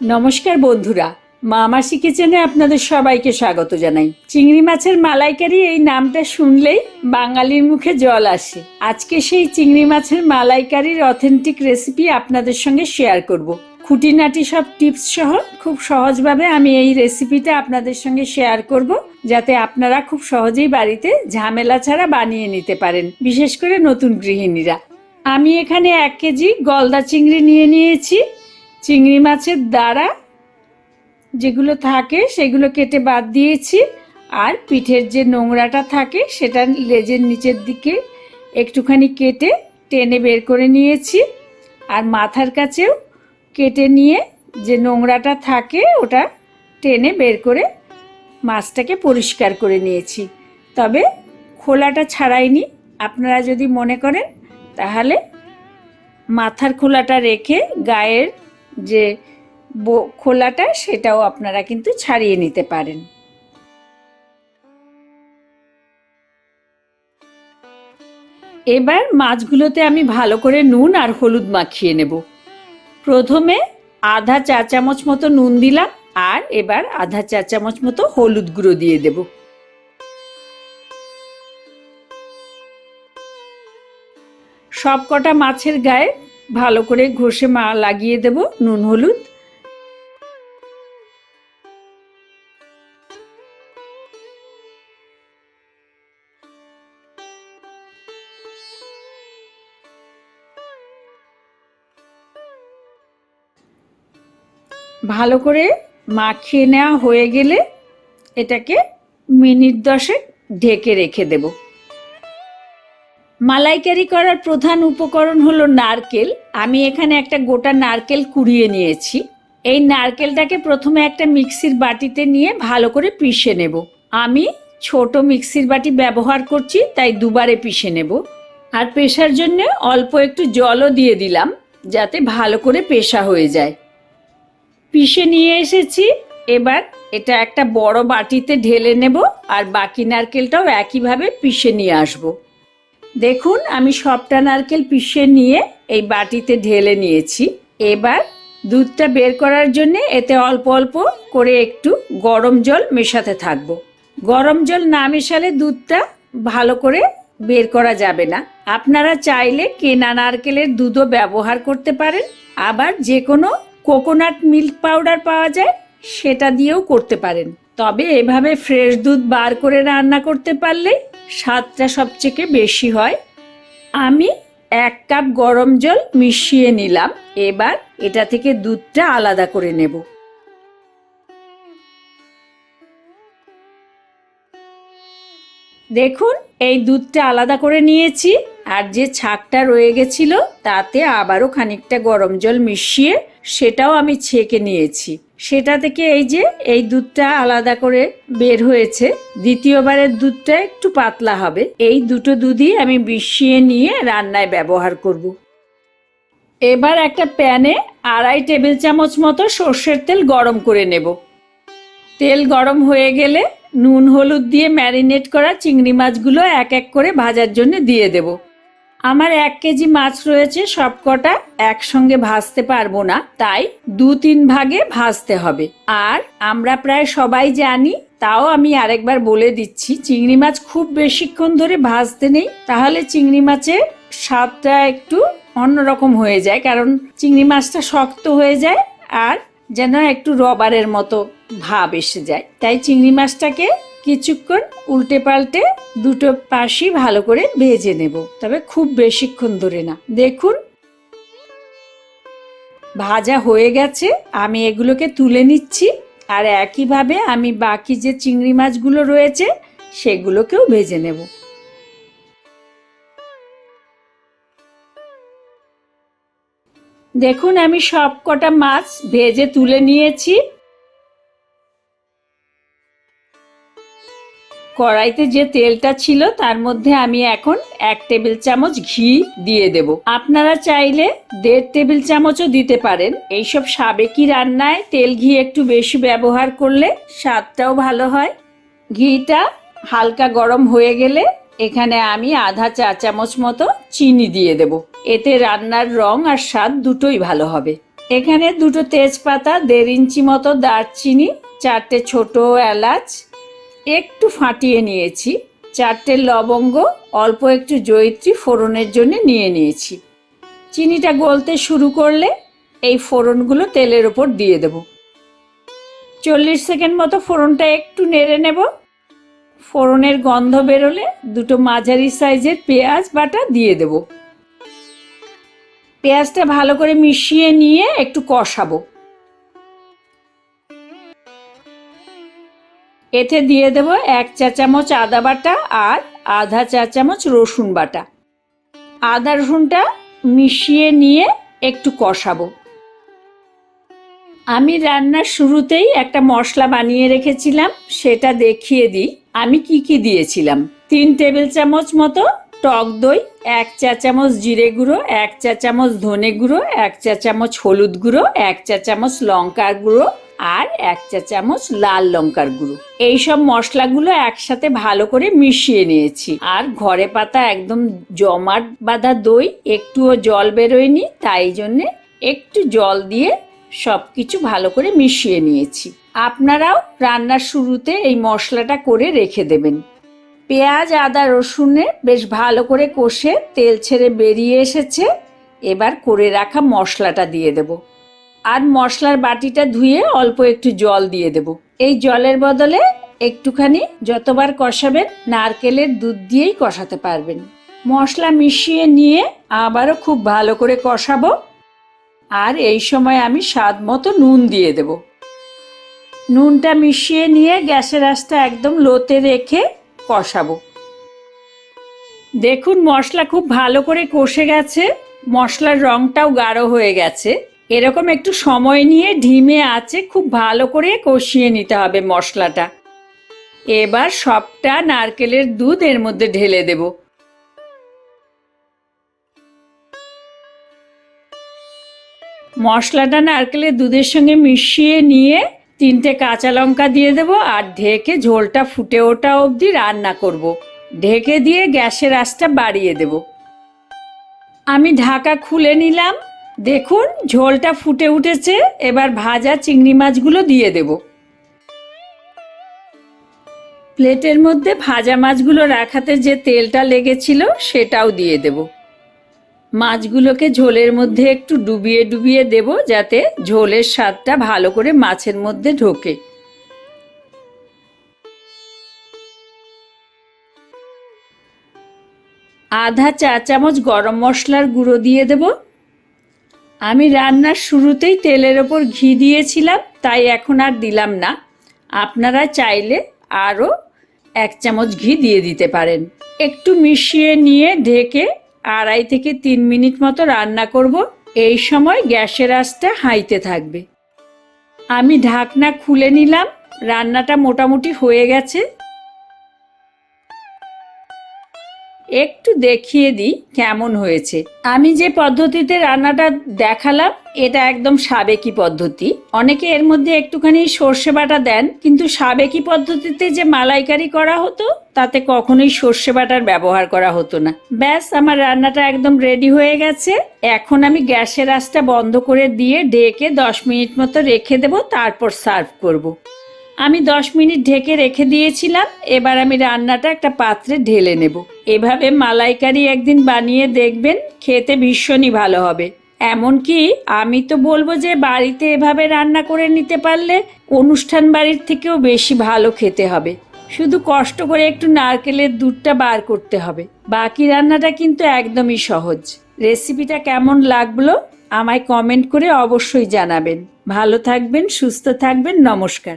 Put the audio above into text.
নমস্কার বন্ধুরা মা মাসি কিচেনে আপনাদের সবাইকে স্বাগত জানাই। চিংড়ি মাছের মালাইকারি এই নামটা শুনলেই বাঙালির মুখে জল আসে। আজকে সেই চিংড়ি মাছের মালাইকারির অথেন্টিক রেসিপি আপনাদের সঙ্গে শেয়ার করব। খুঁটিনাটি সব টিপস সহ খুব সহজভাবে আমি এই রেসিপিটা আপনাদের সঙ্গে শেয়ার করব, যাতে আপনারা খুব সহজেই বাড়িতে ঝামেলা ছাড়া বানিয়ে নিতে পারেন, বিশেষ করে নতুন গৃহিণীরা। আমি এখানে এক কেজি গলদা চিংড়ি নিয়ে নিয়েছি। চিংড়ি মাছের দ্বারা যেগুলো থাকে, সেগুলো কেটে বাদ দিয়েছি। আর পিঠের যে নোংরাটা থাকে, সেটা লেজের নিচের দিকে একটুখানি কেটে টেনে বের করে নিয়েছি। আর মাথার কাছেও কেটে নিয়ে যে নোংরাটা থাকে, ওটা টেনে বের করে মাছটাকে পরিষ্কার করে নিয়েছি। তবে খোলাটা ছাড়াইনি। আপনারা যদি মনে করেন, তাহলে মাথার খোলাটা রেখে গায়ের যে খোলাটা সেটাও আপনারা কিন্তু ছাড়িয়ে নিতে পারেন। এবার মাছগুলোতে আমি ভালো করে নুন আর হলুদ মাখিয়ে নেব। প্রথমে আধা চা চামচ মতো নুন দিলাম আর এবার আধা চা চামচ মতো হলুদ গুঁড়ো দিয়ে দেব। সব কটা মাছের গায়ে ভালো করে ঘষে মা লাগিয়ে দেব, নুন, হলুদ। ভালো করে মাখিয়ে নেওয়া হয়ে গেলে এটাকে মিনিট দশেক ঢেকে রেখে দেব। মালাইকারি করার প্রধান উপকরণ হলো নারকেল। আমি এখানে একটা গোটা নারকেল কুড়িয়ে নিয়েছি। এই নারকেলটাকে প্রথমে একটা মিক্সির বাটিতে নিয়ে ভালো করে পিষে নেব। আমি ছোট মিক্সির বাটি ব্যবহার করছি, তাই দুবারে পিষে নেব। আর পেশার জন্য অল্প একটু জলও দিয়ে দিলাম, যাতে ভালো করে পেশা হয়ে যায়। পিষে নিয়ে এসেছি। এবার এটা একটা বড় বাটিতে ঢেলে নেব, আর বাকি নারকেলটাও একইভাবে পিষে নিয়ে আসব। দেখুন, আমি সবটা নারকেল পিষে নিয়ে এই বাটিতে ঢেলে নিয়েছি। এবার দুধটা বের করার জন্য এতে অল্প অল্প করে একটু গরম জল মেশাতে থাকব। গরম জল না মেশালে দুধটা ভালো করে বের করা যাবে না। আপনারা চাইলে কেনা নারকেলের দুধও ব্যবহার করতে পারেন। আবার যে কোনো কোকোনাট মিল্ক পাউডার পাওয়া যায়, সেটা দিয়েও করতে পারেন। তবে এভাবে ফ্রেশ দুধ বার করে রান্না করতে পারলে স্বাদটা সবচেয়ে বেশি হয়। আমি এক কাপ গরম জল মিশিয়ে নিলাম, এবার এটা থেকে দুধটা আলাদা করে নেব। দেখুন, এই দুধটা আলাদা করে নিয়েছি। আর যে ছাকটা রয়ে গেছিল, তাতে আবারও খানিকটা গরম জল মিশিয়ে সেটাও আমি ছেঁকে নিয়েছি। সেটা থেকে এই যে, এই দুধটা আলাদা করে বের হয়েছে, দ্বিতীয়বারের দুধটা একটু পাতলা হবে। এই দুটো দুধই আমি মিশিয়ে নিয়ে রান্নায় ব্যবহার করব। এবার একটা প্যানে আড়াই টেবিল চামচ মতো সর্ষের তেল গরম করে নেব। তেল গরম হয়ে গেলে নুন, হলুদ দিয়ে ম্যারিনেট করা চিংড়ি মাছগুলো এক এক করে ভাজার জন্য দিয়ে দেব। আমার এক কেজি মাছ রয়েছে সব কটা একসঙ্গে ভাজতে পারব না, তাই দু তিন ভাগে ভাজতে হবে। আর আমরা প্রায় সবাই জানি, তাও আমি আরেকবার বলে দিচ্ছি, চিংড়ি মাছ খুব বেশিক্ষণ ধরে ভাজতে নেই, তাহলে চিংড়ি মাছের স্বাদটা একটু অন্যরকম হয়ে যায়, কারণ চিংড়ি মাছটা শক্ত হয়ে যায় আর যেন একটু রবারের মতো ভাব এসে যায়। তাই চিংড়ি মাছটাকে কিছুক্ষণ উল্টে পাল্টে দুটো পাশই ভালো করে ভেজে নেব। তবে খুব বেশিক্ষণ ধরে না। দেখুন। ভাজা হয়ে গেছে। আমি এগুলোকে তুলে নিচ্ছি। আর একইভাবে আমি বাকি যে চিংড়ি মাছগুলো রয়েছে, সেগুলোকেও ভেজে নেব। দেখুন, আমি সব কটা মাছ ভেজে তুলে নিয়েছি। কড়াইতে যে তেলটা ছিল, তার মধ্যে আমি এখন এক টেবিল চামচ ঘি দিয়ে দেব। আপনারা চাইলে দেড় টেবিল চামচও দিতে পারেন। এইসব সাবেকি রান্নায় তেল ঘি একটু বেশি ব্যবহার করলে স্বাদটাও ভালো হয়। ঘিটা হালকা গরম হয়ে গেলে এখানে আমি আধা চা চামচ মতো চিনি দিয়ে দেব। এতে রান্নার রং আর স্বাদ দুটোই ভালো হবে। এখানে দুটো তেজপাতা, দেড় ইঞ্চি মতো দারচিনি, চারটে ছোট এলাচ একটু ফাটিয়ে নিয়েছি। চারটে লবঙ্গ, অল্প একটু জয়িত্রী ফোড়নের জন্য নিয়ে নিয়েছি। চিনিটা গলতে শুরু করলে এই ফোড়নগুলো তেলের ওপর দিয়ে দেব। চল্লিশ সেকেন্ড মতো ফোড়নটা একটু নেড়ে নেব। ফোড়নের গন্ধ বেরোলে দুটো মাঝারি সাইজের পেঁয়াজ বাটা দিয়ে দেব। পেঁয়াজটা ভালো করে মিশিয়ে নিয়ে একটু কষাবো। এতে দিয়ে দেব এক চা চামচ আদা বাটা আর আধা চা চামচ রসুন বাটা। আদা রসুনটা মিশিয়ে নিয়ে একটু কষাবো। আমি রান্নার শুরুতেই একটা মশলা বানিয়ে রেখেছিলাম, সেটা দেখিয়ে দিই। আমি কি কি দিয়েছিলাম? তিন টেবিল চামচ মতো টক দই, এক চা চামচ জিরে গুঁড়ো, এক চা চামচ ধনে গুঁড়ো, এক চা চামচ হলুদ গুঁড়ো, এক চা চামচ লঙ্কার গুঁড়ো আর এক চা চামচ লাল লঙ্কার গুঁড়ো। এই সব মশলাগুলো একসাথে ভালো করে মিশিয়ে নিয়েছি। আর ঘরে পাতা একদম জমাট বাঁধা দই, একটুও জল বেরোয়নি, তাই জন্যে একটু জল দিয়ে সব কিছু ভালো করে মিশিয়ে নিয়েছি। আপনারাও রান্নার শুরুতে এই মশলাটা করে রেখে দেবেন। পেঁয়াজ, আদা, রসুনে বেশ ভালো করে কষে তেল ছেড়ে বেরিয়ে এসেছে। এবার করে রাখা মশলাটা দিয়ে দেব। আর মশলার বাটিটা ধুয়ে অল্প একটু জল দিয়ে দেব। এই জলের বদলে একটুখানি যতবার কষাবেন নারকেলের দুধ দিয়েই কষাতে পারবেন। মশলা মিশিয়ে নিয়ে আবারও খুব ভালো করে কষাবো। আর এই সময় আমি স্বাদ মতো নুন দিয়ে দেব। নুনটা মিশিয়ে নিয়ে গ্যাসের আঁচটা একদম লোতে রেখে কষাবো। দেখুন মশলা খুব ভালো করে কষে গেছে। মশলার রংটাও গাঢ় হয়ে গেছে। এরকম একটু সময় নিয়ে ঢিমে আছে, খুব ভালো করে কষিয়ে নিতে হবে মশলাটা। এবার সবটা নারকেলের দুধ এর মধ্যে ঢেলে দেব। মশলাটা নারকেলের দুধের সঙ্গে মিশিয়ে নিয়ে তিনটে কাঁচা লঙ্কা দিয়ে দেবো আর ঢেকে ঝোলটা ফুটে ওঠা অবধি রান্না করব। ঢেকে দিয়ে গ্যাসের আঁচটা বাড়িয়ে দেব। আমি ঢাকা খুলে নিলাম। দেখুন, ঝোলটা ফুটে উঠেছে, এবার ভাজা চিংড়ি মাছগুলো দিয়ে দেব। প্লেটের মধ্যে ভাজা মাছগুলো রাখাতে যে তেলটা লেগেছিল, সেটাও দিয়ে দেবো। মাছগুলোকে ঝোলের মধ্যে একটু ডুবিয়ে ডুবিয়ে দেব, যাতে ঝোলের স্বাদটা ভালো করে মাছের মধ্যে ঢোকে। আধা চা চামচ গরম মশলার গুঁড়ো দিয়ে দেব। আমি রান্নার শুরুতেই তেলের ওপর ঘি দিয়েছিলাম, তাই এখন আর দিলাম না। আপনারা চাইলে আরও এক চামচ ঘি দিয়ে দিতে পারেন। একটু মিশিয়ে নিয়ে ঢেকে আড়াই থেকে তিন মিনিট মতো রান্না করব। এই সময় গ্যাসের আঁচটা হাইতে থাকবে। আমি ঢাকনা খুলে নিলাম। রান্নাটা মোটামুটি হয়ে গেছে। একটু দেখিয়ে দিই কেমন হয়েছে। আমি যে পদ্ধতিতে রান্নাটা দেখালাম, এটা একদম সাবেকি পদ্ধতি। অনেকে এর মধ্যে একটুখানি সর্ষে বাটা দেন, কিন্তু সাবেকি পদ্ধতিতে যে মালাইকারি করা হতো, তাতে কখনোই সর্ষে বাটার ব্যবহার করা হতো না। ব্যাস, আমার রান্নাটা একদম রেডি হয়ে গেছে। এখন আমি গ্যাসের আঁচটা বন্ধ করে দিয়ে ডেকে দশ মিনিট মতো রেখে দেবো, তারপর সার্ভ করব। আমি দশ মিনিট ঢেকে রেখে দিয়েছিলাম, এবার আমি রান্নাটা একটা পাত্রে ঢেলে নেব। এভাবে মালাইকারি একদিন বানিয়ে দেখবেন, খেতে ভীষণই ভালো হবে। এমনকি আমি তো বলব যে বাড়িতে এভাবে রান্না করে নিতে পারলে অনুষ্ঠান বাড়ির থেকেও বেশি ভালো খেতে হবে। শুধু কষ্ট করে একটু নারকেলের দুধটা বার করতে হবে। বাকি রান্নাটা কিন্তু একদমই সহজ। রেসিপিটা কেমন লাগল আমায় কমেন্ট করে অবশ্যই জানাবেন। ভালো থাকবেন, সুস্থ থাকবেন, নমস্কার।